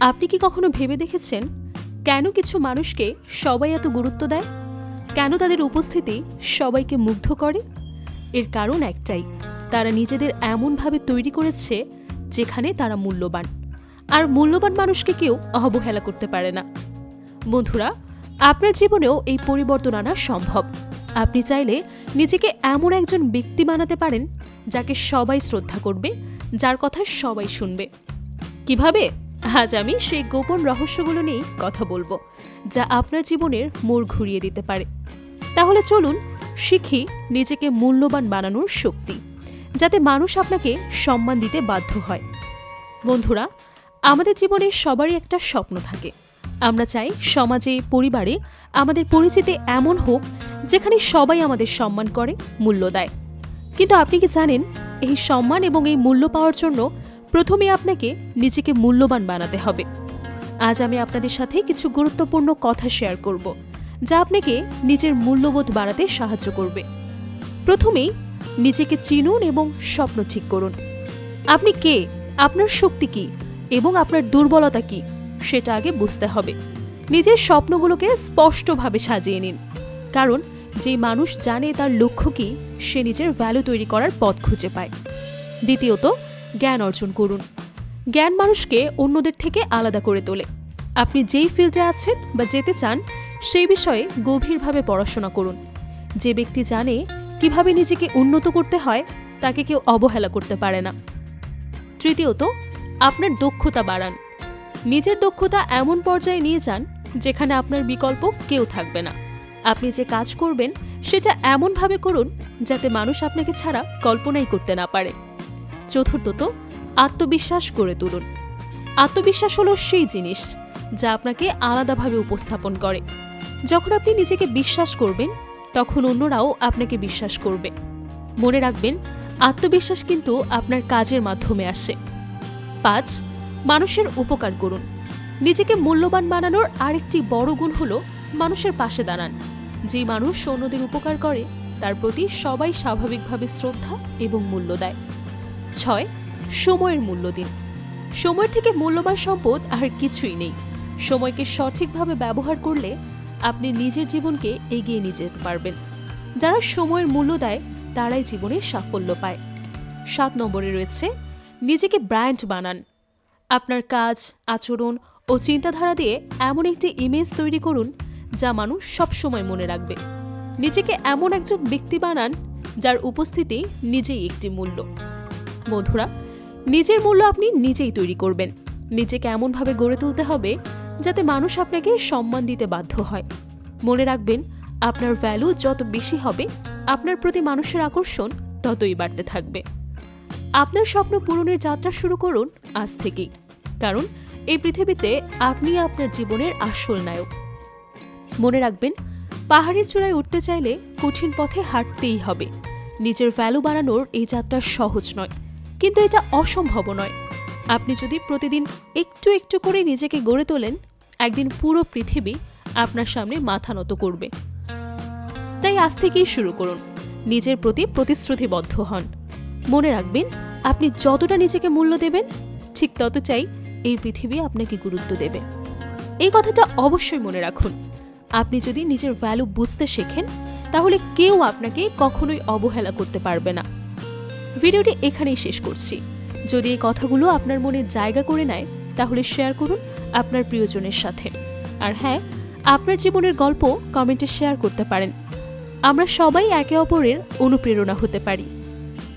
আপনি কি কখনো ভেবে দেখেছেন কেন কিছু মানুষকে সবাই এত গুরুত্ব দেয়? কেন তাদের উপস্থিতি সবাইকে মুগ্ধ করে? এর কারণ একটাই, তারা নিজেদের এমনভাবে তৈরি করেছে যেখানে তারা মূল্যবান। আর মূল্যবান মানুষকে কেউ অবহেলা করতে পারে না। বন্ধুরা, আপনার জীবনেও এই পরিবর্তন আনা সম্ভব। আপনি চাইলে নিজেকে এমন একজন ব্যক্তি বানাতে পারেন যাকে সবাই শ্রদ্ধা করবে, যার কথা সবাই শুনবে। কীভাবে? আজ আমি সেই গোপন রহস্যগুলো নিয়েই কথা বলব, যা আপনার জীবনের মোড় ঘুরিয়ে দিতে পারে। তাহলে চলুন শিখি নিজেকে মূল্যবান বানানোর শক্তি, যাতে মানুষ আপনাকে সম্মান দিতে বাধ্য হয়। বন্ধুরা, আমাদের জীবনে সবারই একটা স্বপ্ন থাকে। আমরা চাই সমাজে, পরিবারে আমাদের পরিচিতি এমন হোক, যেখানে সবাই আমাদের সম্মান করে, মূল্য দেয়। কিন্তু আপনি কি জানেন, এই সম্মান এবং এই মূল্য পাওয়ার জন্য প্রথমে আপনাকে নিজেকে মূল্যবান বানাতে হবে। আজ আমি আপনাদের সাথে কিছু গুরুত্বপূর্ণ কথা শেয়ার করব, যা আপনাকে নিজের মূল্যবোধ বাড়াতে সাহায্য করবে। প্রথমেই, নিজেকে চিনুন এবং স্বপ্ন ঠিক করুন। আপনি কে? আপনার শক্তি কি? এবং আপনার দুর্বলতা কি? সেটা আগে বুঝতে হবে। নিজের স্বপ্নগুলোকে স্পষ্টভাবে সাজিয়ে নিন। কারণ যে মানুষ জানে তার লক্ষ্য কি, সে নিজের ভ্যালু তৈরি করার পথ খুঁজে পায়। দ্বিতীয়ত জ্ঞান অর্জন করুন। জ্ঞান মানুষকে অন্যদের থেকে আলাদা করে তোলে। আপনি যেই ফিল্ডে আছেন বা যেতে চান, সেই বিষয়ে গভীরভাবে পড়াশোনা করুন। যে ব্যক্তি জানে কীভাবে নিজেকে উন্নত করতে হয়, তাকে কেউ অবহেলা করতে পারে না। তৃতীয়ত, আপনার দক্ষতা বাড়ান। নিজের দক্ষতা এমন পর্যায়ে নিয়ে যান, যেখানে আপনার বিকল্প কেউ থাকবে না। আপনি যে কাজ করবেন, সেটা এমনভাবে করুন, যাতে মানুষ আপনাকে ছাড়া কল্পনাই করতে না পারে। চতুর্থত, আত্মবিশ্বাস করে তুলুন। আত্মবিশ্বাস হলো সেই জিনিস যা আপনাকে আলাদাভাবে উপস্থাপন করে। যখন আপনি নিজেকে বিশ্বাস করবেন, তখন অন্যরাও আপনাকে বিশ্বাস করবে। মনে রাখবেন, আত্মবিশ্বাস কিন্তু আপনার কাজের মাধ্যমে আসে। পাঁচ, মানুষের উপকার করুন। নিজেকে মূল্যবান বানানোর আরেকটি বড় গুণ হল মানুষের পাশে দাঁড়ান। যে মানুষ অন্যদের উপকার করে, তার প্রতি সবাই স্বাভাবিকভাবে শ্রদ্ধা এবং মূল্য দেয়। ছয়, সময়ের মূল্য দিন। সময় থেকে মূল্যবান সম্পদ আর কিছুই নেই। সময়কে সঠিকভাবে ব্যবহার করলে আপনি নিজের জীবনকে এগিয়ে নিয়ে যেতে পারবেন। যারা সময়ের মূল্য দেয়, তারাই জীবনে সাফল্য পায়। সাত নম্বরে রয়েছে, নিজেকে ব্র্যান্ড বানান। আপনার কাজ, আচরণ ও চিন্তাধারা দিয়ে এমন একটি ইমেজ তৈরি করুন যা মানুষ সবসময় মনে রাখবে। নিজেকে এমন একজন ব্যক্তি বানান যার উপস্থিতি নিজেই একটি মূল্য। বন্ধুরা, নিজের মূল্য আপনি নিজেই তৈরি করবেন। নিজেকে এমনভাবে গড়ে তুলতে হবে যাতে মানুষ আপনাকে সম্মান দিতে বাধ্য হয়। মনে রাখবেন, আপনার ভ্যালু যত বেশি হবে, আপনার প্রতি মানুষের আকর্ষণ ততই বাড়তে থাকবে। আপনার স্বপ্ন পূরণের যাত্রা শুরু করুন আজ থেকেই। কারণ, এই পৃথিবীতে আপনি আপনার জীবনের আসল নায়ক। মনে রাখবেন, পাহাড়ের চূড়ায় উঠতে চাইলে কঠিন পথে হাঁটতেই হবে। নিজের ভ্যালু বাড়ানোর এই যাত্রা সহজ নয়। কিন্তু এটা অসম্ভব নয়। আপনি যদি প্রতিদিন একটু একটু করে নিজেকে গড়ে তোলেন, একদিন পুরো পৃথিবী আপনার সামনে মাথা নত করবে। তাই আজ থেকেই শুরু করুন। নিজের প্রতি প্রতিশ্রুতিবদ্ধ হন। মনে রাখবেন, আপনি যতটা নিজেকে মূল্য দেবেন, ঠিক তত চাই এই পৃথিবী আপনাকে গুরুত্ব দেবে। এই কথাটা অবশ্যই মনে রাখুন। আপনি যদি নিজের ভ্যালু বুঝতে শেখেন, তাহলে কেউ আপনাকে কখনোই অবহেলা করতে পারবে না। ভিডিওটি এখানেই শেষ করছি। যদি এই কথাগুলো আপনার মনে জায়গা করে নেয়, তাহলে শেয়ার করুন আপনার প্রিয়জনের সাথে। আর হ্যাঁ আপনার জীবনের গল্প কমেন্টে শেয়ার করতে পারেন। আমরা সবাই একে অপরের অনুপ্রেরণা হতে পারি।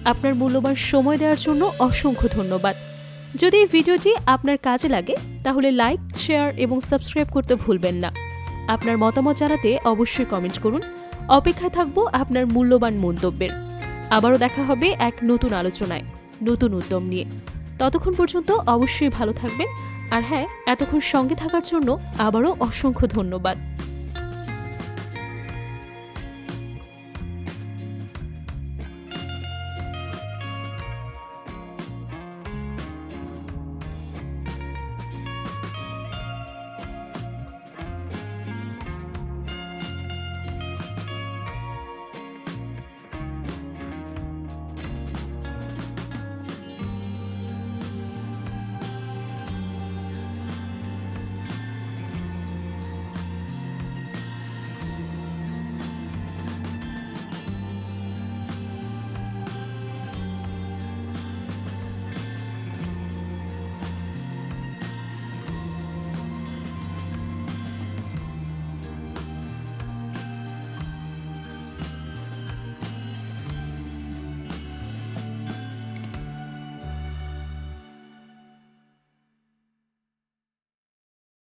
আপনার মূল্যবান সময় দেওয়ার জন্য অসংখ্য ধন্যবাদ। যদি এই ভিডিওটি আপনার কাজে লাগে, তাহলে লাইক, শেয়ার এবং সাবস্ক্রাইব করতে ভুলবেন না। আপনার মতামত জানাতে অবশ্যই কমেন্ট করুন। অপেক্ষায় থাকব আপনার মূল্যবান মন্তব্যের। আবারও দেখা হবে এক নতুন আলোচনায়, নতুন উদ্যম নিয়ে। ততক্ষণ পর্যন্ত অবশ্যই ভালো থাকবেন। আর হ্যাঁ এতক্ষণ সঙ্গে থাকার জন্য আবারও অসংখ্য ধন্যবাদ।